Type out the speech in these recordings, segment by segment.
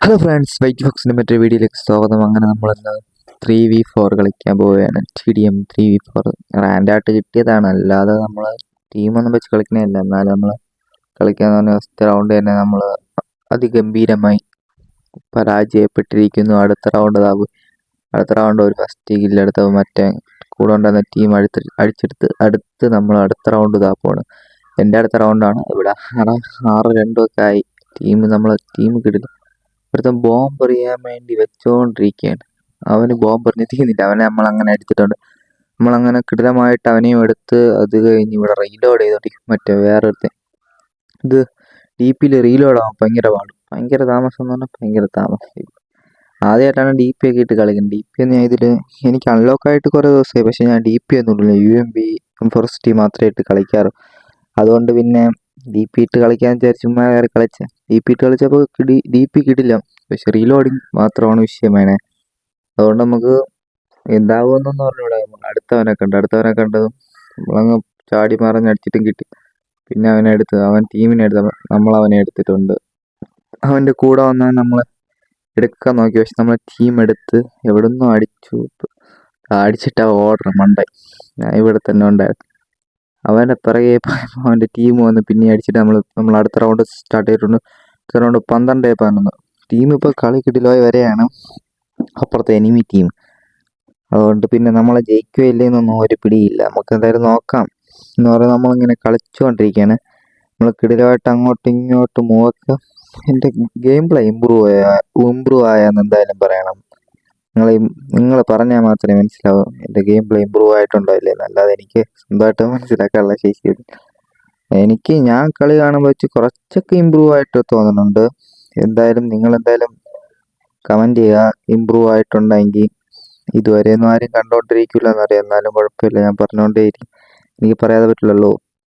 Hello friends white ഫോക്സിന്റെ മറ്റൊരു വീഡിയോയിലേക്ക് സ്വാഗതം. അങ്ങനെ നമ്മളിന്ന് ത്രീ വി ഫോർ കളിക്കാൻ പോവുകയാണ്. T D M three V four റാൻഡായിട്ട് കിട്ടിയതാണ്. അല്ലാതെ നമ്മൾ ടീമൊന്നും വെച്ച് കളിക്കണമല്ല എന്നാലും നമ്മൾ കളിക്കാൻ പറഞ്ഞ ഫസ്റ്റ് റൗണ്ട് തന്നെ നമ്മൾ അതിഗംഭീരമായി പരാജയപ്പെട്ടിരിക്കുന്നു. അടുത്ത റൗണ്ട് ഇതാവും അടുത്ത റൗണ്ട് ഒരു ഫസ്റ്റ് കില്ലെടുത്ത മറ്റേ കൂടെ ഉണ്ടായിരുന്ന ടീം അടുത്ത് അടിച്ചെടുത്ത് അടുത്ത് നമ്മൾ അടുത്ത റൗണ്ട് ഇതാ പോണ്. എന്റെ അടുത്ത റൗണ്ടാണ് ഇവിടെ ആറ് ആറ് രണ്ടും ഒക്കെ ആയി. ടീം നമ്മൾ ടീം കിട്ടില്ല ഒരുത്തൻ ബോംബ് എറിയാൻ വേണ്ടി വെച്ചോണ്ടിരിക്കുകയാണ് അവന് ബോംബ് എറിഞ്ഞ് തീർന്നില്ല അവനെ നമ്മൾ അങ്ങനെ എടുത്തിട്ടുണ്ട് നമ്മൾ അങ്ങനെ കിടിലമായിട്ട് അവനെയും എടുത്ത് അത് കഴിഞ്ഞ് ഇവിടെ റീലോഡ് ചെയ്തോണ്ടിരിക്കും. മറ്റേ വേറെ ഇത് ഡി പിയിൽ റീലോഡ് ആവാൻ ഭയങ്കര പാടും. ഭയങ്കര താമസം എന്ന് പറഞ്ഞാൽ ഭയങ്കര താമസം. ആദ്യമായിട്ടാണ് ഡി പി ഒക്കെ ഇട്ട് കളിക്കുന്നത്. ഡി പി ഒന്നും ഞാൻ ഇതിൽ എനിക്ക് അൺലോക്ക് ആയിട്ട് കുറേ ദിവസമായി. പക്ഷേ ഞാൻ ഡി പി ഒന്നും ഇല്ല യു എം ബി ഫോറസ്റ്റി മാത്രമേ ഇട്ട് കളിക്കാറ്. അതുകൊണ്ട് പിന്നെ ഡി പി ഇട്ട് കളിക്കാൻ വിചാരിച്ച് കയറി കളിച്ച. ഡി പി ഇട്ട് കളിച്ചപ്പോൾ കിടി ഡി പി കിട്ടില്ല പക്ഷെ റീലോഡിങ് മാത്രമാണ് വിഷയം വേണേ അതുകൊണ്ട് നമുക്ക് എന്താവുമെന്നൊന്നും പറഞ്ഞൂടാ അടുത്തവനെ കണ്ട് അടുത്തവനെ കണ്ടതും നമ്മളങ്ങ് ചാടി മറിഞ്ഞ് അടിച്ചിട്ടും കിട്ടി. പിന്നെ അവനെ എടുത്ത് അവൻ ടീമിനെ എടുത്ത് നമ്മൾ അവനെ എടുത്തിട്ടുണ്ട്. അവന്റെ കൂടെ വന്നാൽ നമ്മൾ എടുക്കാൻ നോക്കി. പക്ഷെ നമ്മൾ ടീം എടുത്ത് എവിടെ നിന്നും അടിച്ചു. അടിച്ചിട്ടാ ഓർഡർ മണ്ടായി. ഞാൻ ഇവിടെ തന്നെ ഉണ്ടായിരുന്നു അവന്റെ പിറകെ അവന്റെ ടീം വന്ന് പിന്നെ അടിച്ചിട്ട് നമ്മൾ നമ്മൾ അടുത്ത റൗണ്ട് സ്റ്റാർട്ട് ചെയ്തിട്ടുണ്ട്. അടുത്ത റൗണ്ട് പന്ത്രണ്ട് പതിനൊന്ന്. ടീം ഇപ്പോൾ കളി കിടിലോയി വരെയാണ്. അപ്പുറത്തെ എനിമി ടീം അതുകൊണ്ട് പിന്നെ നമ്മളെ ജയിക്കുകയോ ഇല്ലേന്നൊന്നും ഒരു പിടിയില്ല. നമുക്ക് എന്തായാലും നോക്കാം. എന്ന് പറയുന്നത് നമ്മളിങ്ങനെ കളിച്ചുകൊണ്ടിരിക്കുകയാണ്. നമ്മൾ കിടിലമായിട്ട് അങ്ങോട്ടും ഇങ്ങോട്ടും മൂവൊക്കെ എന്റെ ഗെയിം പ്ലേ ഇമ്പ്രൂവ് ആയ ഇമ്പ്രൂവ് ആയെന്ന് എന്തായാലും പറയണം. നിങ്ങൾ നിങ്ങൾ പറഞ്ഞാൽ മാത്രമേ മനസ്സിലാവൂ. എന്റെ ഗെയിം പ്ലേ ഇമ്പ്രൂവ് ആയിട്ടുണ്ടോ ഇല്ലേ അല്ലാതെ എനിക്ക് സ്വന്തമായിട്ട് മനസ്സിലാക്കാനുള്ള ശേഷി എനിക്ക് ഞാൻ കളി കാണുമ്പോൾ വെച്ച് കുറച്ചൊക്കെ ഇമ്പ്രൂവ് ആയിട്ട് തോന്നുന്നുണ്ട്. എന്തായാലും നിങ്ങൾ എന്തായാലും കമന്റ് ചെയ്യുക. ഇമ്പ്രൂവ് ആയിട്ടുണ്ടെങ്കിൽ ഇതുവരെ ഒന്നും ആരും കണ്ടുകൊണ്ടിരിക്കില്ല എന്നറിയാം എന്നാലും കുഴപ്പമില്ല. ഞാൻ പറഞ്ഞുകൊണ്ടേയിരിക്കും. എനിക്ക് പറയാതെ പറ്റില്ലല്ലോ.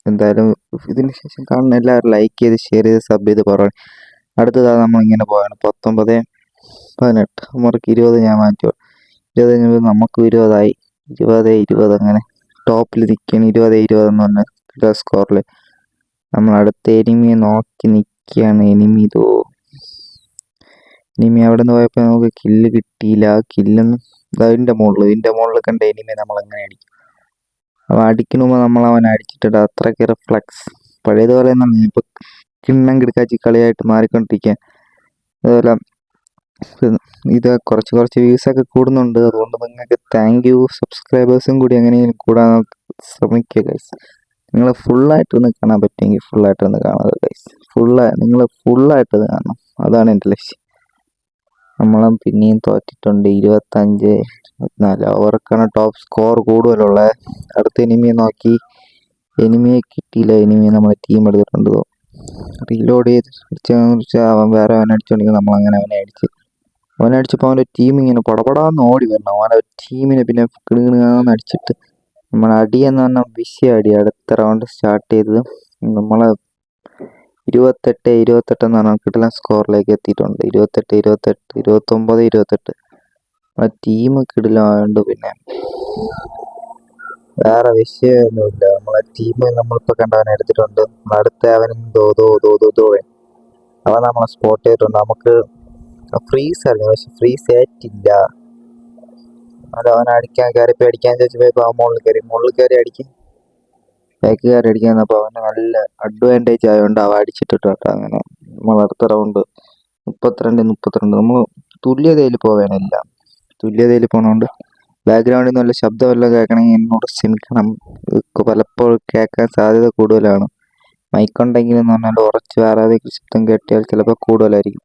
എന്തായാലും ഇതിന് ശേഷം കാണുന്ന എല്ലാവരും ലൈക്ക് ചെയ്ത് ഷെയർ ചെയ്ത് സബ് ചെയ്ത് പറയണം അടുത്തതാണ് നമ്മൾ ഇങ്ങനെ പോയാണ് പത്തൊമ്പത് പതിനെട്ട്. നമുക്ക് ഇരുപത് ഞാൻ മാറ്റി ഇരുപത് നമുക്ക് ഇരുപതായി. ഇരുപത് ഇരുപത് അങ്ങനെ ടോപ്പിൽ നിൽക്കുകയാണ് ഇരുപത് ഇരുപത് എന്ന് പറഞ്ഞ സ്കോറിൽ നമ്മൾ അടുത്ത എനിമിയെ നോക്കി നിൽക്കുകയാണ് എനിമി ഇതോ. എനിമി അവിടെ നിന്ന് പോയപ്പോൾ നമുക്ക് കില്ല് കിട്ടിയില്ല. കില്ലൊന്നും അതിന്റെ മുകളിൽ ഇതിന്റെ മുകളിൽ കണ്ട എനിമി നമ്മൾ അങ്ങനെ അടിക്കും? അവൻ അടിക്കണമ്പോൾ നമ്മൾ അവൻ അടിച്ചിട്ടുണ്ട് അത്രയ്ക്ക് റിഫ്ലക്സ് പഴയതുപോലെ നമ്മൾ കിണ്ണം കിടക്കാച്ചി കളിയായിട്ട് മാറിക്കൊണ്ടിരിക്കുക അതുപോലെ ഇത് കുറച്ച് കുറച്ച് വ്യൂസൊക്കെ കൂടുന്നുണ്ട്. അതുകൊണ്ട് നിങ്ങൾക്ക് താങ്ക് യു സബ്സ്ക്രൈബേഴ്സും കൂടി എങ്ങനെയും കൂടാൻ ശ്രമിക്കുക ഗൈസ് നിങ്ങൾ ഫുള്ളായിട്ട് ഒന്ന് കാണാൻ പറ്റുമെങ്കിൽ ഫുള്ളായിട്ട് ഒന്ന് കാണുക ഗൈസ് ഫുള്ളായി നിങ്ങൾ ഫുള്ളായിട്ട് കാണണം. അതാണ് എന്റെ ലക്ഷ്യം. നമ്മളും പിന്നെയും തോറ്റിട്ടുണ്ട്. ഇരുപത്തഞ്ച് ഇരുപത്തിനാല്. അവർക്കാണ് ടോപ്പ് സ്കോർ കൂടുതലുള്ളത്. അടുത്ത എനിമിയെ നോക്കി. എനിമിയെ കിട്ടിയില്ല. എനിമിയെ നമ്മളെ ടീം എടുത്തിട്ടുണ്ട്. റീലോഡ് ചെയ്ത് അടിച്ചാൽ അവൻ വേറെ അവനെ അടിച്ചുകൊണ്ടെങ്കിൽ നമ്മൾ അങ്ങനെ അവനെ അടിച്ച് അവനെ അടിച്ചപ്പോൾ അവന്റെ ടീം ഇങ്ങനെ പടപടാന്ന് ഓടി വരണം. അവന്റെ ടീമിനെ പിന്നെ കിണുകിണുകാന്ന് അടിച്ചിട്ട് നമ്മൾ അടിയെന്ന് പറഞ്ഞാൽ വിഷയ അടി. അടുത്ത റൗണ്ട് സ്റ്റാർട്ട് ചെയ്തത് നമ്മളെ ഇരുപത്തെട്ട് ഇരുപത്തെട്ട് എന്ന് പറഞ്ഞാൽ കിട്ടുന്ന സ്കോറിലേക്ക് എത്തിയിട്ടുണ്ട്. ഇരുപത്തെട്ട് ഇരുപത്തെട്ട് ഇരുപത്തൊമ്പത് ഇരുപത്തെട്ട്. നമ്മളെ ടീം കിടിലായതുകൊണ്ട് പിന്നെ വേറെ വിഷയമൊന്നുമില്ല. നമ്മളെ ടീം നമ്മളിപ്പോൾ കണ്ടവനെ എടുത്തിട്ടുണ്ട്. അടുത്ത അവനും ദോ ദോ ദോ ദോ ദോ അവൻ നമ്മളെ സ്പോട്ട് ചെയ്തിട്ടുണ്ട്. നമുക്ക് ഫ്രീസ് അല്ല പക്ഷെ ഫ്രീസ് ഏറ്റില്ല അത് അവൻ അടിക്കാൻ കയറി അടിക്കാൻ ചോദിച്ചപ്പോൾ അവൻ മുകളിൽ കയറി. മുകളിൽ കയറി അടിക്കും ബാക്ക് കയറി അടിക്കാൻ അപ്പോൾ അവന് നല്ല അഡ്വാന്റേജ് ആയതുകൊണ്ട് അവ അടിച്ചിട്ടിട്ട് അങ്ങനെ. നമ്മൾ അടുത്ത റൗണ്ട് മുപ്പത്തിരണ്ട് മുപ്പത്തിരണ്ട്. നമ്മൾ തുല്യതയിൽ പോവാനില്ല തുല്യതയിൽ പോകണോണ്ട് ബാക്ക്ഗ്രൗണ്ടിൽ നല്ല ശബ്ദമെല്ലാം കേൾക്കണമെങ്കിൽ എന്നോട് ക്ഷമിക്കണം. പലപ്പോഴും കേൾക്കാൻ സാധ്യത കൂടുതലാണ്. മൈക്കുണ്ടെങ്കിൽ എന്ന് പറഞ്ഞാൽ ഉറച്ച് വേറെ ശബ്ദം കേട്ടിയാൽ ചിലപ്പോൾ കൂടുതലായിരിക്കും.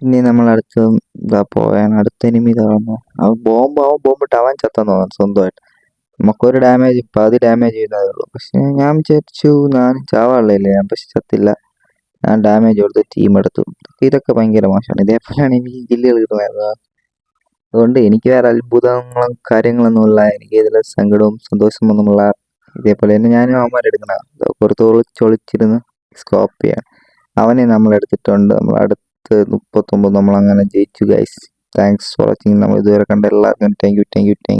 പിന്നെ നമ്മൾ അടുത്ത് ഇതാ പോയാൽ അടുത്ത എനിമി ഇതാവുന്നു അവൻ ബോംബ് അവൻ ബോംബിട്ട് അവൻ ചത്തെന്ന് തോന്നുന്നു സ്വന്തമായിട്ട്. നമുക്കൊരു ഡാമേജ് പകുതി ഡാമേജ് ചെയ്യുന്നതേ ഉള്ളൂ. പക്ഷെ ഞാൻ വിചാരിച്ചു ഞാൻ ചാവാനുള്ളതല്ലേ ഞാൻ പക്ഷെ ചത്തില്ല. ഞാൻ ഡാമേജ് കൊടുത്ത് ടീം എടുത്തു. ഇതൊക്കെ ഭയങ്കര മോശമാണ്. ഇതേപോലെയാണ് എനിക്ക് കില്ലുകൾ കിട്ടുന്നത്. അതുകൊണ്ട് എനിക്ക് വേറെ അത്ഭുതങ്ങളും കാര്യങ്ങളൊന്നുമില്ല എനിക്ക് ഇതിൽ സങ്കടവും സന്തോഷവും ഒന്നുമില്ല ഇതേപോലെ തന്നെ ഞാനും അവന്മാരെടുക്കണ പുറത്ത് ഒളിച്ചൊളിച്ചിരുന്ന് സ്കോപ്പ് ചെയ്യാൻ അവനെ നമ്മൾ എടുത്തിട്ടുണ്ട് നമ്മൾ അടുത്ത് മുപ്പത്തൊമ്പത് നമ്മൾ അങ്ങനെ ജയിച്ചു ഗൈസ് താങ്ക്സ് ഫോർ വാച്ചിങ് നമ്മൾ ഇതുവരെ കണ്ട എല്ലാവർക്കും thank you thank you thank